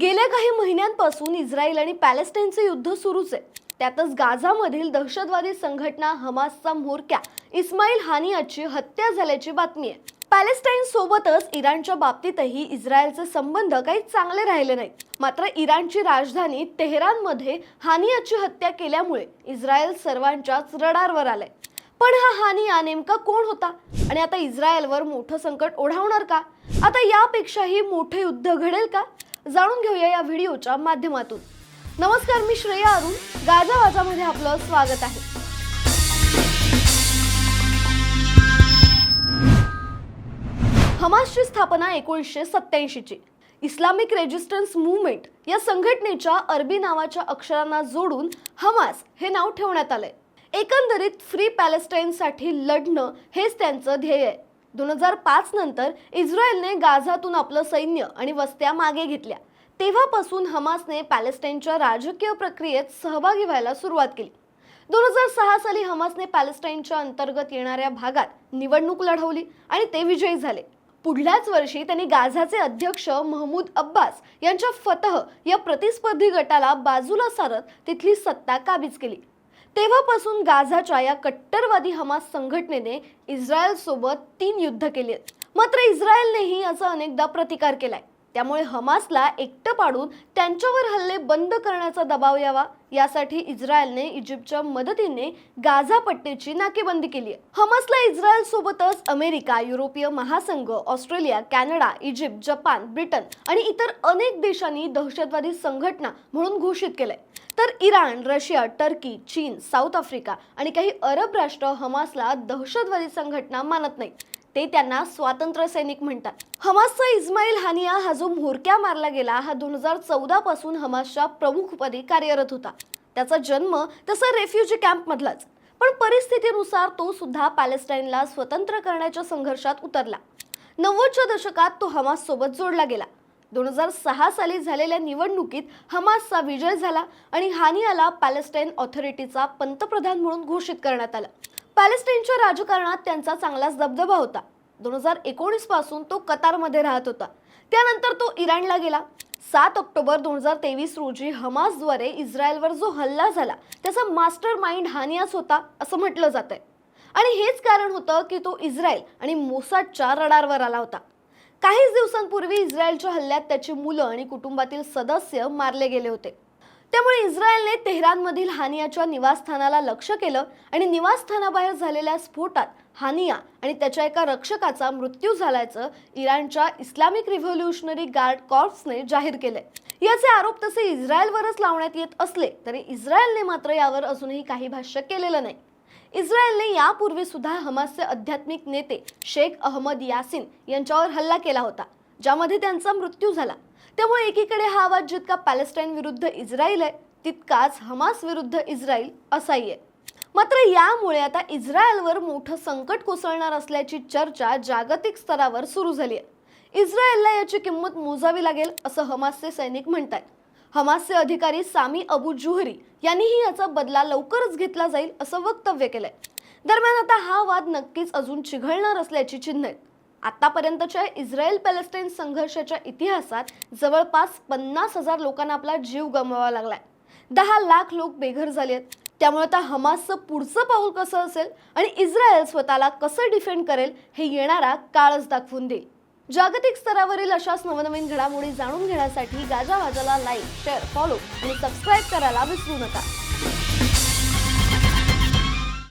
गेल्या काही महिन्यांपासून इस्रायल आणि पॅलेस्टाईनचे युद्ध सुरूच आहे. त्यातच गाझामधील दहशतवादी संघटना हमासचा म्होरक्या इस्माईल हानियाची हत्या झाल्याची बातमी आहे. पॅलेस्टाईन सोबतच इराणच्या बाबतीतही इस्रायलचे संबंध काही चांगले राहिले नाहीत. मात्र इराणची राजधानी तेहरानमध्ये हानियाची हत्या केल्यामुळे इस्रायल सर्वांच्याच रडारवर आलाय. पण हा हानिया नेमका कोण होता? आणि आता इस्रायलवर मोठं संकट ओढावणार का? आता यापेक्षाही मोठे युद्ध घडेल का? जाणून घेऊया या व्हिडिओच्या माध्यमातून. नमस्कार मी श्रेया अरुण. गाजा वाजामध्ये आपलं स्वागत आहे. हमासची स्थापना एकोणीसशे सत्याऐंशीची इस्लामिक रेजिस्टन्स मुवमेंट या संघटनेच्या अरबी नावाच्या अक्षरांना जोडून हमास हे नाव ठेवण्यात आलंय. एकंदरीत फ्री पॅलेस्टाईनसाठी लढणं हेच त्यांचं ध्येय आहे. दोन हजार पाच नंतर इस्रायलने गाझातून आपलं सैन्य आणि वस्त्या मागे घेतल्या. तेव्हापासून हमासने पॅलेस्टाईनच्या राजकीय प्रक्रियेत सहभागी व्हायला सुरुवात केली. दोन हजार सहा साली हमासने पॅलेस्टाईनच्या अंतर्गत येणाऱ्या भागात निवडणूक लढवली आणि ते विजयी झाले. पुढल्याच वर्षी त्यांनी गाझाचे अध्यक्ष महमूद अब्बास यांच्या फतह या प्रतिस्पर्धी गटाला बाजूला सारत तिथली सत्ता काबीज केली. तेव्हापासून गाझाच्या या कट्टरवादी हमास संघटनेने इस्रायलसोबत तीन युद्ध केली आहेत. मात्र इस्रायलनेही याचा अनेकदा प्रतिकार केलाय. त्यामुळे हमासला एकटं पाडून त्यांच्यावर हल्ले बंद करण्याचा दबाव यावा. यासाठी इस्रायलने इजिप्तच्या मदतीने गाझा पट्टीची नाकेबंदी केली हमासला इस्रायल सोबतच अमेरिका युरोपीय महासंघ Australia Canada Egypt Japan Britain आणि इतर अनेक देशांनी दहशतवादी संघटना म्हणून घोषित केलंय. तर इराण रशिया टर्की चीन साऊथ आफ्रिका आणि काही अरब राष्ट्र हमासला दहशतवादी संघटना मानत नाहीत. ते त्यांना स्वातंत्र्य सैनिक म्हणतात. हमासचा इस्माईल हानिया हा जो म्होरक्या मारला गेला हा दोन हजार चौदा पासून हमासच्या प्रमुखपदी कार्यरत होता. त्याचा जन्म तसा रेफ्युजी कॅम्पमधलाच पण परिस्थितीनुसार तो सुद्धा पॅलेस्टाईनला स्वतंत्र करण्याच्या संघर्षात उतरला. नव्वदच्या दशकात तो हमास सोबत जोडला गेला. दोन हजार सहा साली झालेल्या निवडणुकीत हमासचा विजय झाला आणि हानियाला पॅलेस्टाईन ऑथॉरिटीचा पंतप्रधान म्हणून घोषित करण्यात आलं. पॅलेस्टाईनच्या राजकारणात त्यांचा चांगलाच दबदबा होता. दोन हजार एकोणीसपासून तो कतारमध्ये राहत होता. त्यानंतर तो इराणला गेला. सात ऑक्टोबर दोन हजार तेवीस रोजी हमासद्वारे इस्रायलवर जो हल्ला झाला त्याचा मास्टर माइंड हानियास होता असं म्हटलं जातंय. आणि हेच कारण होतं की तो इस्रायल आणि मोसाटच्या रडारवर आला होता. काहीच दिवसांपूर्वी इस्रायलच्या हल्ल्यात त्याची मुलं आणि कुटुंबातील सदस्य मारले गेले होते. त्यामुळे इस्रायलने तेहरानमधील हानियाच्या निवासस्थानाला लक्ष केलं आणि निवासस्थानाबाहेर झालेल्या स्फोटात हानिया आणि त्याच्या एका रक्षकाचा मृत्यू झाल्याचं इराणच्या इस्लामिक रिव्होल्युशनरी गार्ड कॉर्प्सने जाहीर केले याचे आरोप तसे इस्रायलवरच लावण्यात येत असले तरी इस्रायलने मात्र यावर अजूनही काही भाष्य केलेलं नाही. इस्रायलने यापूर्वी सुद्धा हमासचे आध्यात्मिक नेते शेख अहमद यासिन यांच्यावर हल्ला केला होता. ज्यामध्ये त्यांचा मृत्यू झाला. त्यामुळे एकीकडे हा आवाज जितका पॅलेस्टाईन विरुद्ध इस्रायल आहे तितकाच हमास विरुद्ध इस्रायल असाही आहे. मात्र यामुळे आता इस्रायलवर मोठं संकट कोसळणार असल्याची चर्चा जागतिक स्तरावर सुरू झाली आहे. इस्रायलला याची किंमत मोजावी लागेल असं हमासचे सैनिक म्हणतात हमासचे अधिकारी सामी अबू जुहरी यांनीही याचा बदला लवकरच घेतला जाईल असं वक्तव्य केलंय. दरम्यान आता हा वाद नक्कीच अजून चिघळणार असल्याची चिन्ह आहेत. आत्तापर्यंतच्या इस्रायल पॅलेस्टाईन संघर्षाच्या इतिहासात जवळपास पन्नास हजार लोकांना आपला जीव गमवावा लागलाय. दहा लाख लोक बेघर झाले आहेत. त्यामुळे आता हमासचं पुढचं पाऊल कसं असेल आणि इस्रायल स्वतःला कसं डिफेंड करेल हे येणारा काळच दाखवून देईल. जागतिक स्तरावरील अशाच नवनवीन घडामोडी जाणून घेण्यासाठी गाजा वाजाला लाईक शेअर फॉलो आणि सबस्क्राईब करायला विसरू नका.